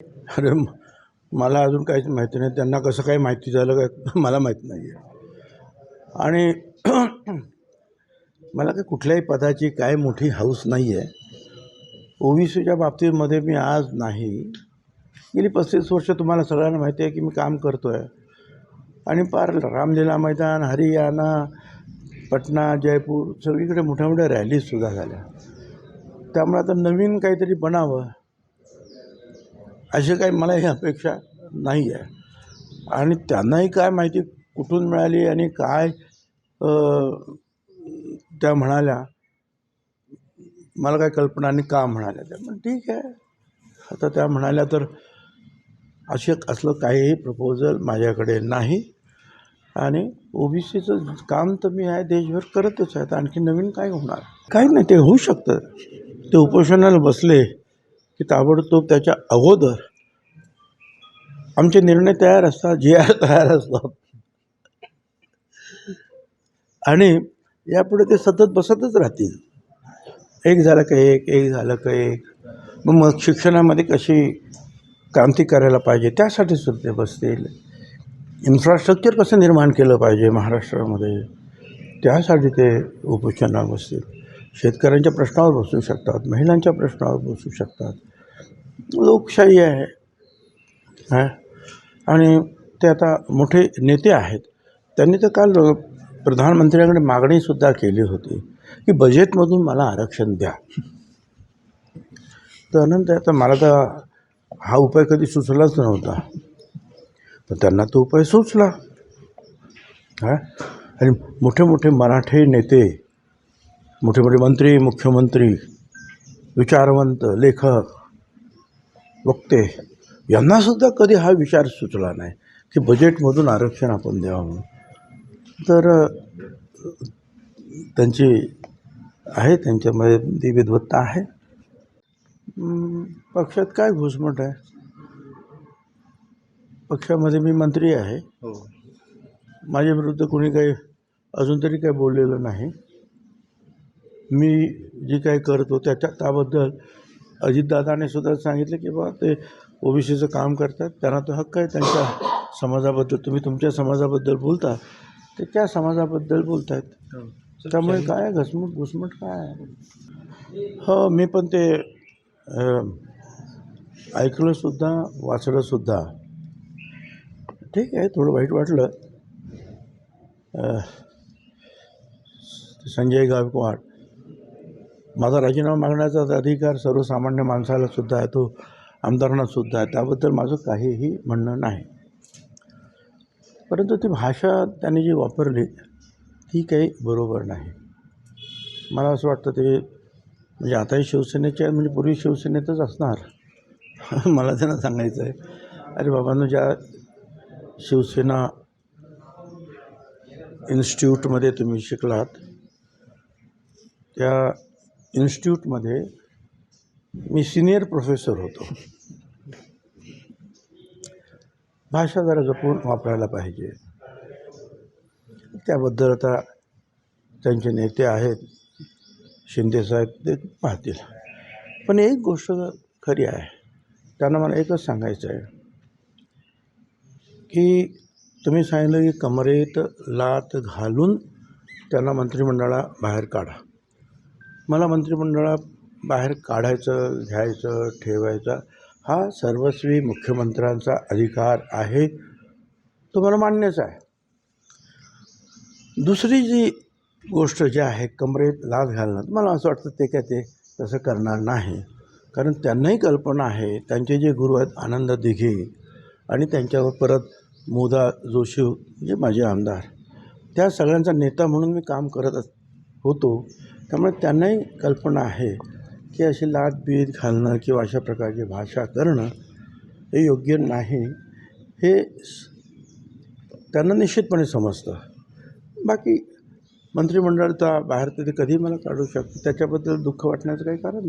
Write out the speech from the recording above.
अरे म- मला अजून काहीच माहिती नाही. त्यांना कसं काही माहिती झालं काय मला माहीत नाही आहे आणि मला काही कुठल्याही पदाची काय मोठी हौस नाही आहे ओबीसीच्या बाबतीमध्ये मी आज नाही. गेली पस्तीस वर्ष तुम्हाला सगळ्यांना माहिती आहे की मी काम करतो आहे आणि पार रामलीला मैदान हरियाणा पटना जयपूर सगळीकडे मोठ्या मोठ्या रॅलीजसुद्धा झाल्या. त्यामुळे आता नवीन काहीतरी बनावं. अशी काही मला ही अपेक्षा नाही आहे. आणि त्यांनाही काय माहिती कुठून मिळाली आणि काय त्या म्हणाल्या मला काय कल्पना आणि का म्हणाल्या त्या. पण ठीक आहे. आता त्या म्हणाल्या तर असे असलं काहीही प्रपोजल माझ्याकडे नाही. आणि ओबीसीचं काम तर मी आहे देशभर करतच आहे. तर आणखी नवीन काय होणार? काही नाही ते होऊ शकतं. ते उपोषणाला बसले. की ताबडतोब त्याच्या अगोदर आमचे निर्णय तयार असतात जे आर तयार असतात. आणि यापुढे ते सतत बसतच राहतील. एक झालं का एक एक झालं का एक. मग मग शिक्षणामध्ये कशी क्रांती करायला पाहिजे त्यासाठी सुद्धा ते बसतील. इन्फ्रास्ट्रक्चर कसं निर्माण केलं पाहिजे महाराष्ट्रामध्ये त्यासाठी ते उपोषणाला बसतील. शेतकऱ्यांच्या प्रश्नावर बसू शकतात महिलांच्या प्रश्नावर बसू शकतात. लोकशाही आहे. हां? आणि ते आता मोठे नेते आहेत. त्यांनी तर काल प्रधानमंत्र्यांकडे मागणीसुद्धा केली होती की बजेटमधून मला आरक्षण द्या. तर अनंत आता मला तर हा उपाय कधी सुचलाच नव्हता. तर त्यांना तो उपाय सुचला. हां? आणि मोठे मोठे मराठी नेते मोठे मोठे मंत्री मुख्यमंत्री विचारवंत लेखक वक्ते यांनासुद्धा कधी हा विचार सुचला नाही की बजेटमधून आरक्षण आपण द्यावं म्हणून. तर त्यांची आहे त्यांच्यामध्ये ती विद्वत्ता आहे. पक्षात काय घुसमट आहे? पक्षामध्ये मी मंत्री आहे. हो. माझ्या विरुद्ध कोणी काही अजून तरी काही बोललेलं नाही. मी जे काही करतो त्याच्या त्याबद्दल अजितदादाने सुद्धा सांगितलं की बा ते ओबीसीचं काम करतात त्यांना तो हक्क आहे त्यांच्या समाजाबद्दल तुम्ही तुमच्या समाजाबद्दल बोलता ते त्या समाजाबद्दल बोलतायत हो. त्यामुळे काय घसमट घुसमट काय आहे? हो मी पण ते ऐकलंसुद्धा वाचलंसुद्धा ठीक आहे थोडं वाईट वाटलं संजय गायकवाड माझा राजीनामा मागण्याचा अधिकार सर्वसामान्य माणसाला सुद्धा आहे तो आमदारांना सुद्धा आहे. त्याबद्दल माझं काहीही म्हणणं नाही. परंतु ती भाषा त्याने जी वापरली ती काही बरोबर नाही. मला असं वाटतं ते म्हणजे आताही शिवसेनेचे आहे म्हणजे पूर्वी शिवसेनेतच असणार. मला त्यांना सांगायचं आहे अरे बाबांनो ज्या शिवसेना इन्स्टिट्यूटमध्ये तुम्ही शिकलात त्या इन्स्टिट्यूटमध्ये मी सिनियर प्रोफेसर होतो. भाषा जरा जपून वापरायला पाहिजे. त्याबद्दल आता त्यांचे नेते आहेत शिंदेसाहेब ते पाहतील. पण एक गोष्ट खरी आहे त्यांना मला एकच सांगायचं आहे की तुम्ही सांगितलं की कमरेत लात घालून त्यांना मंत्रिमंडळा बाहेर काढा. मला मंत्रिमंडळात बाहेर काढायचं घ्यायचं ठेवायचं हा सर्वस्वी मुख्यमंत्र्यांचा अधिकार आहे तो मला मान्यच आहे. दुसरी जी गोष्ट जी आहे कमरेत लाद घालणं मला असं वाटतं ते काय ते तसं करणार नाही. कारण त्यांनाही कल्पना आहे त्यांचे जे गुरु आहेत आनंद दिघे आणि त्यांच्यावर परत मोदा जोशी जे माझे आमदार त्या सगळ्यांचा नेता म्हणून मी काम करत अस होतो. त्यामुळे त्यांनाही कल्पना आहे की अशी लाट बीत घालणं किंवा अशा प्रकारची भाषा करणं हे योग्य नाही. हे स- त्यांना निश्चितपणे समजतं. बाकी मंत्रिमंडळाचा बाहेर तरी कधी मला काढू शकतं? त्याच्याबद्दल दुःख वाटण्याचं काही कारण नाही